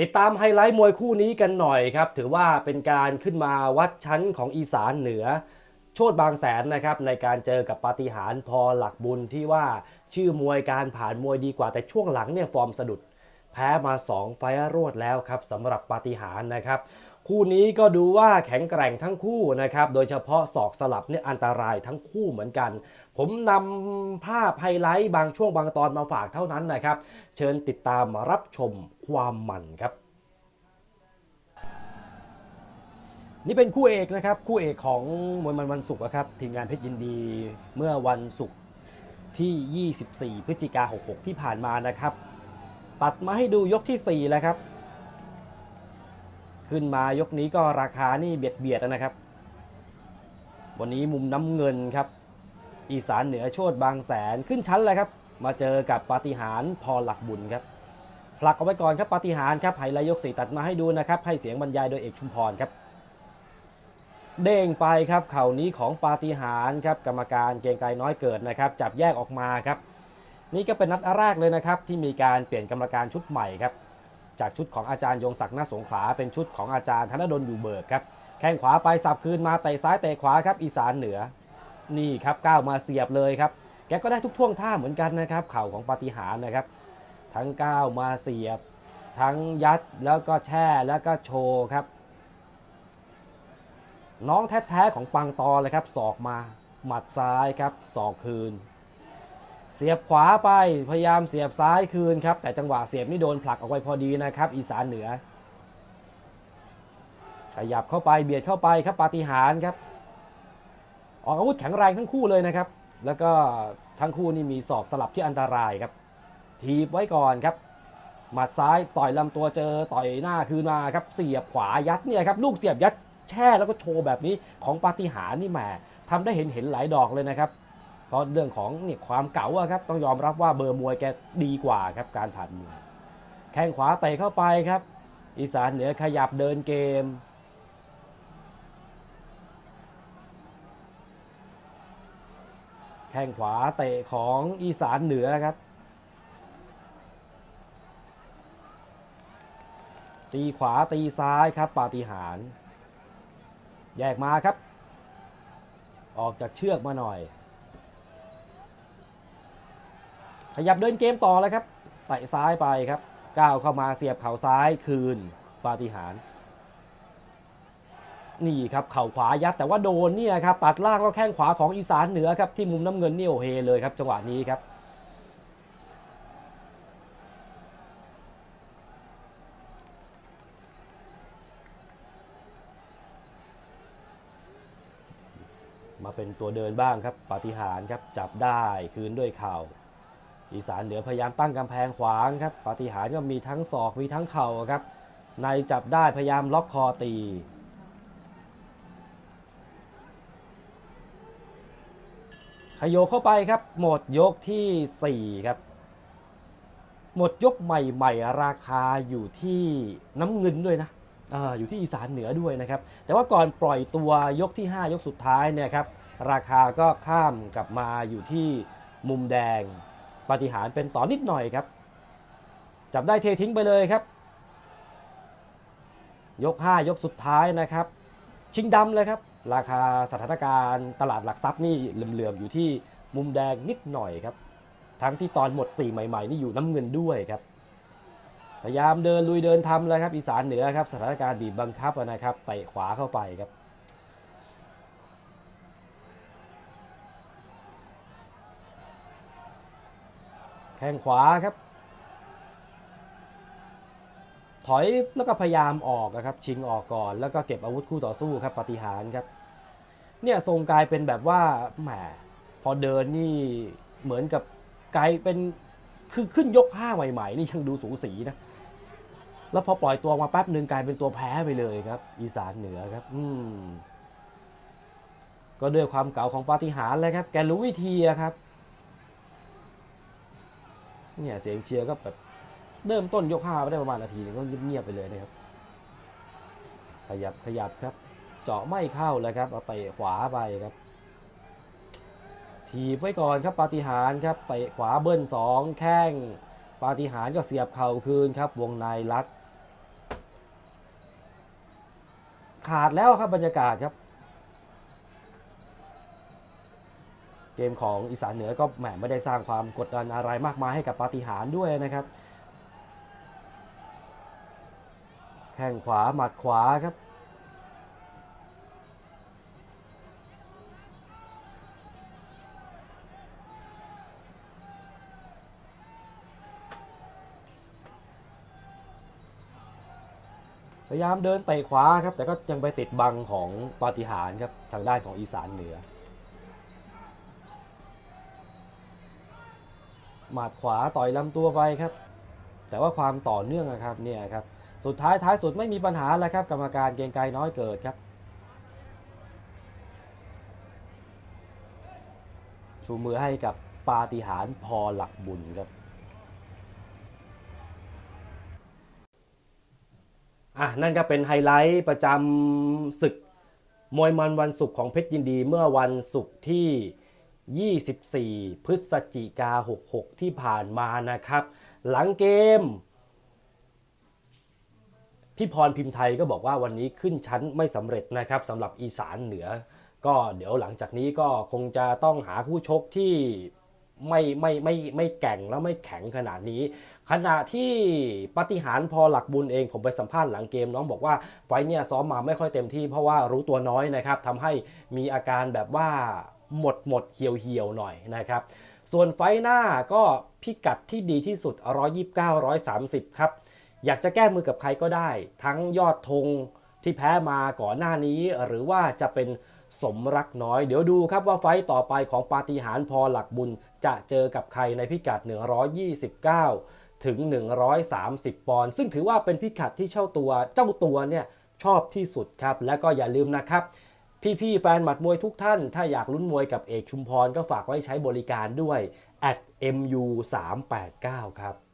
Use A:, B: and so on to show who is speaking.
A: ติดตามไฮไลท์มวยคู่นี้กันหน่อยครับ ถือว่าเป็นการขึ้นมาวัดชั้นของอีสานเหนือ โชดบางแสนนะครับในการเจอกับปาฏิหาริย์พอหลักบุญที่ว่าชื่อมวยการผ่านมวยดีกว่าแต่ช่วงหลังเนี่ยฟอร์มสะดุด แพ้มา 2 ไฟล์รวดแล้วครับสำหรับปาฏิหาริย์นะครับ คู่นี้ก็ดูว่าแข็งแกร่งทั้งคู่นะครับโดยเฉพาะศอกสลับเนี่ยอันตรายทั้งคู่เหมือนกัน ผมนำภาพไฮไลท์บางช่วงบางตอนมาฝากเท่านั้นนะครับ เชิญติดตามรับชมความมันครับ นี่เป็นคู่เอกนะครับ คู่เอกของมวยมันวันศุกร์นะครับทีมงานเพชรยินดีเมื่อวันศุกร์ที่ 24 พฤศจิกา66 ที่ผ่านมานะครับ ตัดมาให้ดูยกทีสี่4 แล้วครับ ขึ้นมายกนี้ก็ราคานี่เบียดเบียดนะครับ วันนี้มุมน้ำเงินครับ อีสานเหนือโชดบางแสนขึ้นชั้นเลยครับ มาเจอกับปาฏิหาริย์พอหลักบุญครับผลักเอาไว้ก่อนครับปาฏิหาริย์ครับไฮไลท์ยกสีตัดมาให้ดูนะครับ ให้เสียงบรรยายโดยเอกชุมพรครับ เด้งไปครับเข่านี้ของปาฏิหาริย์ครับกรรมการเกรียงไกรน้อยเกิดนะครับ จับแยกออกมาครับ นี่ก็เป็นนัดแรกเลยนะครับ ที่มีการเปลี่ยนกรรมการชุดใหม่ครับ จากชุดของอาจารย์ยงศักดิ์นาสงขลาเป็นชุดของอาจารย์ธนดลอยู่เบิกครับแข้งขวาไปสับคืนมาเตะซ้ายเตะขวาครับอีสานเหนือ นี่ครับก้าวมาเสียบเลยครับ แกก็ได้ทุกท่วงท่าเหมือนกันนะครับ เข่าของปาฏิหาริย์นะครับ ทั้งก้าวมาเสียบ ทั้งยัดแล้วก็แช่แล้วก็โชว์ครับ น้องแท้ๆของปังตอเลยครับศอกมาหมัดซ้ายครับศอกคืน เสียบขวาไปพยายามเสียบซ้ายคืนครับ แต่จังหวะเสียบนี่โดนผลักออกไปพอดีนะครับ อีสานเหนือขยับเข้าไปเบียดเข้าไปครับปาฏิหาริย์ครับ ออกอาวุธแข็งแรงทั้งคู่เลยนะครับ แล้วก็ทั้งคู่นี่มีศอกสลับที่อันตรายครับ ทีบไว้ก่อนครับ หมัดซ้ายต่อยลำตัวเจอต่อยหน้าคืนมาครับ เสียบขวายัดเนี่ยครับลูกเสียบยัดแช่แล้วก็โชว์แบบนี้ของปาฏิหาริย์นี่แหมทำได้เห็นเห็นหลายดอกเลยนะครับ เพราะเรื่องของเนี่ยความเก๋าอะครับต้องยอมรับว่าเบอร์มวยแกดีกว่าครับการผ่านมวยแข้งขวาเตะเข้าไปครับ อีสานเหนือขยับเดินเกม ข้งขวาเตะของอีสานเหนือครับ ตีขวาตีซ้ายครับปาฏิหาริย์แยกมาครับ ออกจากเชือกมาหน่อย ขยับเดินเกมต่อแล้วครับเตะซ้ายไปครับก้าวเข้ามาเสียบเข่าซ้ายคืนปาฏิหาริย์ นี่ครับเข่าขวายัดแต่ว่าโดนเนี่ยครับตัดล่างแล้วแข้งขวาของอีสานเหนือครับที่มุมน้ำเงินเนี่ยโอเฮเลยครับจังหวะนี้ครับมาเป็นตัวเดินบ้างครับปาฏิหาริย์ครับจับได้คืนด้วยเข่า อีสานเหนือพยายามตั้งกำแพงขวางครับปาฏิหาริย์ก็มีทั้งศอกมีทั้งเข่าครับในจับได้พยายามล็อกคอตี ขยโยเข้าไปครับ หมดยกทีสี่ 4 ครับ หมดยกใหม่ ๆ ราคาอยู่ที่น้ำเงินด้วยนะออยู่ที่อีสานเหนือด้วยนะครับ แต่ว่าก่อนปล่อยตัวยกที่ 5 ยกสุดท้ายเนี่ยครับ ราคาก็ข้ามกลับมาอยู่ที่มุมแดงปฏิหารเป็นต่อนิดหน่อยครับ จับได้เททิ้งไปเลยครับ ยก 5 ยกสุดท้ายนะครับ ชิงดำเลยครับ ราคาสถานการณ์ตลาดหลักทรัพย์นี่เหลื่อมๆอยู่ที่มุมแดงนิดหน่อยครับ ทั้งที่ตอนหมด4ใหม่ ๆ นี่อยู่น้ำเงินด้วยครับ พยายามเดินลุยเดินทำแล้วครับอีสานเหนือครับสถานการณ์บีบบังคับนะครับเตะขวาเข้าไปครับแข้งขวาครับ ถอยแล้วก็พยายามออกนะครับ ชิงออกก่อน แล้วก็เก็บอาวุธคู่ต่อสู้ครับปฏิหารครับ เนี่ยทรงกลายเป็นแบบว่าแหมพอเดินนี่เหมือนกับกลายเป็นคือขึ้นยกห้าใหม่ๆ นี่ยังดูสูสีนะ แล้วพอปล่อยตัวมาแป๊บหนึ่งกลายเป็นตัวแพ้ไปเลยครับ อีสานเหนือครับ อืมก็ด้วยความเก่าของปาฏิหาริย์เลยครับ แกรู้วิธีครับ เนี่ยเสียงเชียร์ก็แบบเริ่มต้นยกห้าไปได้ประมาณนาทีหนึงก็เงียบๆไปเลยนะครับ ขยับขยับครับ เจาะไม่เข้าเลยครับเอาเตะขวาไปครับ ถีบไว้ก่อนครับปาฏิหาริย์ครับเตะขวาเบิ้ลสองแข้งปาฏิหาริย์ก็เสียบเข่าคืนครับ วงในรัดขาดแล้วครับบรรยากาศครับ เกมของอีสานเหนือก็แหมไม่ได้สร้างความกดดันอะไรมากมายให้กับปาฏิหาริย์ด้วยนะครับแข้งขวาหมัดขวาครับ พยายามเดินเตะขวาครับ แต่ก็ยังไปติดบังของปาฏิหาริย์ครับ ทางด้านของอีสานเหนือ หมัดขวาต่อยลำตัวไปครับ แต่ว่าความต่อเนื่องนะครับเนี่ยครับ สุดท้ายท้ายสุดไม่มีปัญหาแล้วครับ กรรมการเกงไกรน้อยเกิดครับ ชูมือให้กับปาฏิหาริย์พอหลักบุญครับ อะนั่นก็เป็นไฮไลท์ประจำศึกมวยมันวันศุกร์ของเพชรยินดีเมื่อวันศุกร์ที่ 24 พฤศจิกา 66 ที่ผ่านมานะครับ หลังเกม พี่พรพิมพ์ไทยก็บอกว่าวันนี้ขึ้นชั้นไม่สำเร็จนะครับสำหรับอีสานเหนือ ก็เดี๋ยวหลังจากนี้ก็คงจะต้องหาคู่ชกที่ไม่ไม่ไม่ไม่แก่งแล้วไม่แข็งขนาดนี้ ขณะที่ปาฏิหารย์พอหลักบุญเองผมไปสัมภาษณ์หลังเกมน้องบอกว่าไฟเนี่ยซ้อมมาไม่ค่อยเต็มที่เพราะว่ารู้ตัวน้อยนะครับทำให้มีอาการแบบว่าหมดหมดเหี่ยวเหี่ยวหน่อยนะครับ ส่วนไฟหน้าก็พิกัดที่ดีที่สุด 129 130 ครับ อยากจะแก้มือกับใครก็ได้ ทั้งยอดธงที่แพ้มาก่อนหน้านี้หรือว่าจะเป็นสมรักน้อย เดี๋ยวดูครับว่าไฟต์ต่อไปของปาฏิหาริย์พอหลักบุญจะเจอกับใครในพิกัด 129 ถึง 130 ปอนด์ซึ่งถือว่าเป็นพิกัดที่เจ้าตัวเจ้าตัวเนี่ยชอบที่สุดครับ และก็อย่าลืมนะครับ พี่ๆแฟนหมัดมวยทุกท่าน ถ้าอยากลุ้นมวยกับเอกชุมพรก็ฝากไว้ใช้บริการด้วย at mu 389ครับ